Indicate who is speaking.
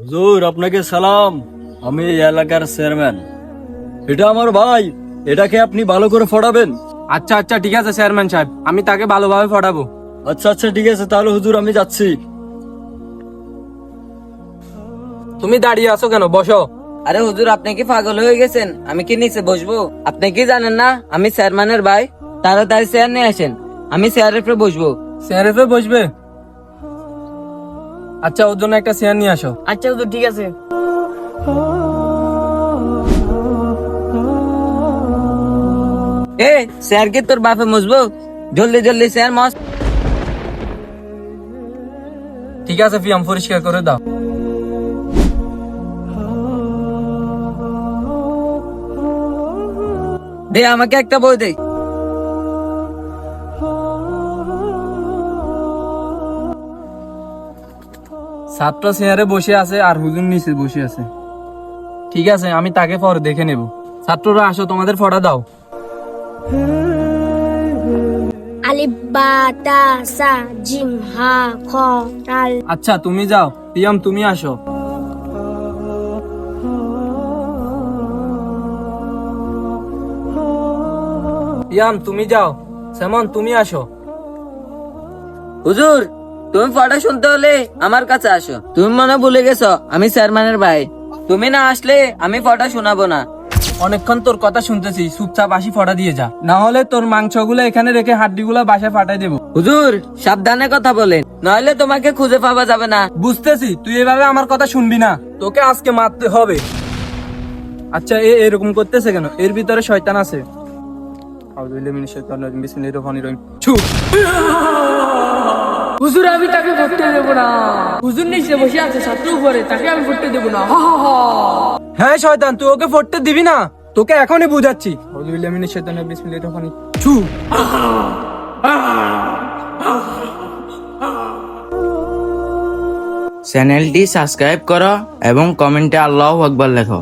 Speaker 1: হুজুর আপনাকে সালাম। আমি এই এলাকার চেয়ারম্যান। এটা আমার ভাই এটাকে আপনি ভালো করে ফোটাবেন।
Speaker 2: আচ্ছা আচ্ছা ঠিক আছে চেয়ারম্যান সাহেব। আমি তাকে ভালোভাবে ফটাবো।
Speaker 1: আচ্ছা আচ্ছা ঠিক আছে তাহলে হুজুর আমি যাচ্ছি।
Speaker 2: তুমি দাঁড়িয়ে আছো কেন? বসো।
Speaker 3: আরে হুজুর আপনি কি পাগল হয়ে গেছেন? আমি কি নিচে বসবো? আপনি কি জানেন না? আমি চেয়ারম্যানের ভাই। তাড়াতাড়ি চেয়ার নিয়ে আসেন। আমি চেয়ারের উপরে বসবো।
Speaker 2: চেয়ারে বসবে? আচ্ছা ওর জন্য একটা চেয়ার নিয়ে আসো।
Speaker 3: আচ্ছা হুজুর ঠিক আছে। এ চেয়ার কি তোর বাপে মসবো জলদি জলদি চেয়ার মস
Speaker 2: ঠিক আছে ফিয়াম পরিষ্কার করে দাও।
Speaker 3: দে আমাকে একটা বই দে।
Speaker 2: ছাত্র চেয়ারে বসে আছে আর হুজুর নিচে বসে আছে। ঠিক আছে আমি তাকে পরে দেখে নেব। ছাত্ররা আসো তোমাদের ফটা দাও।
Speaker 4: আলিফ বা তা সা জিম হা খ
Speaker 2: আচ্ছা তুমি যাও। পিয়াম তুমি আসো। পিয়াম তুমি যাও। সেমন তুমি আসো।
Speaker 3: হুজুর তুমি পড়া শুনতে হলে আমার কাছে আসো। তুমি মনে ভুলে গেছো আমি চেয়ারম্যানের ভাই। তুমি না আসলে আমি পড়া শোনাবো না।
Speaker 2: অনেকক্ষণ তোর কথা শুনতেছি চুপচাপ আসি ফটা দিয়ে যা। না হলে তোর মাংসগুলো এখানে রেখে হাড্ডিগুলো বাসায় ফাটাই দেবো।
Speaker 3: হুজুর সাবধানে কথা বলেন। নইলে তোমাকে খুঁজে পাওয়া যাবে না।
Speaker 2: বুঝতেছি তুই এভাবে আমার কথা শুনবি না। তোকে আজকে মারতে হবে। আচ্ছা এ এরকম করতেছে কেন? এর ভিতরে শয়তান আছে। আউযুবিল্লাহি মিনাশ শাইতানির রাজিম, বিসমিল্লাহির রহমানির রহিম।
Speaker 5: হুজুর আমি তাকে ভরতে দেব না। হুজুর নিচে বসে আছে ছাত্র উপরে তাকে আমি ভরতে দেব না। হা হা হা।
Speaker 2: হ্যাঁ শয়তান তুই ওকে ফটতে দিবি না? তোকে এখনই বুঝাচ্ছি। আউযুবিল্লাহি মিনাশ শাইতানির বিসমিল্লাহির রহমানির রহিম। ছু!
Speaker 6: চ্যানেলটি সাবস্ক্রাইব করো এবং কমেন্টে আল্লাহ আকবার লেখো।